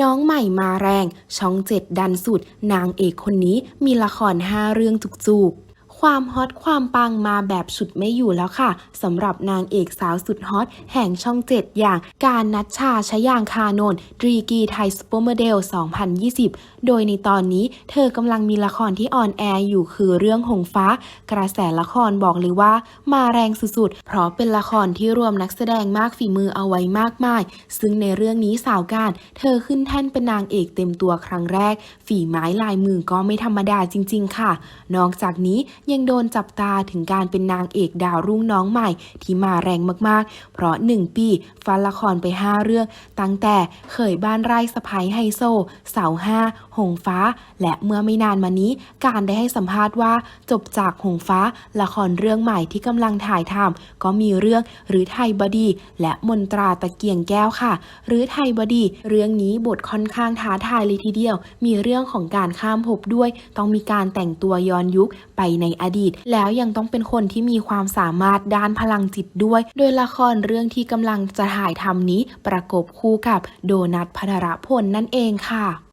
น้องใหม่มาแรง ช่องเจ็ดดันสุด นางเอกคนนี้มีละครห้าเรื่องจุกๆ ความฮอตความปังมาแบบฉุดไม่อยู่แล้วค่ะสำหรับนางเอกสาวสุดฮอตแห่งช่องเจ็ดอย่างการนัชชาชยางคานนท์รีกีไทยซูเปอร์โมเดล 2020 โดยในตอนนี้เธอกำลังมีละครที่ออนแอร์อยู่คือเรื่องหงฟ้า กระแสละครบอกเลยว่า มาแรงสุดๆ เพราะเป็นละครที่รวมนักแสดงมากฝีมือเอาไว้มากมาย ซึ่งในเรื่องนี้สาวการ เธอขึ้นแท่นเป็นนางเอกเต็มตัวครั้งแรก ฝีไม้ลายมือก็ไม่ธรรมดาจริง ๆ ค่ะ นอกจากนี้ยังโดนจับตาถึงการเป็นนางเอกดาวรุ่งน้องใหม่ ที่มาแรงมากๆ เพราะ 1 ปีฟันละครไป 5 เรื่อง ตั้งแต่เขยบ้านไร่สะพ้ยไฮโซ เสาห้าหงฟ้า และเมื่อไม่นานมานี้ การได้ให้สัมภาษณ์ว่า จบจากหงฟ้า ละครเรื่องใหม่ที่กำลังถ่ายทำก็มีเรื่องหรือไทยบดี และมนตราตะเกียงแก้วค่ะ หรือไทยบดี เรื่องนี้บทค่อนข้างท้าทายเลยทีเดียว มีเรื่องของการข้ามภพด้วย ต้องมีการแต่งตัวย้อนยุคไปในอดีต แล้วยังต้องเป็นคนที่มีความสามารถด้านพลังจิตด้วย โดยละครเรื่องที่กำลังจะถ่ายทำนี้ประกบคู่กับโดนัทพัทรพลนั่นเองค่ะ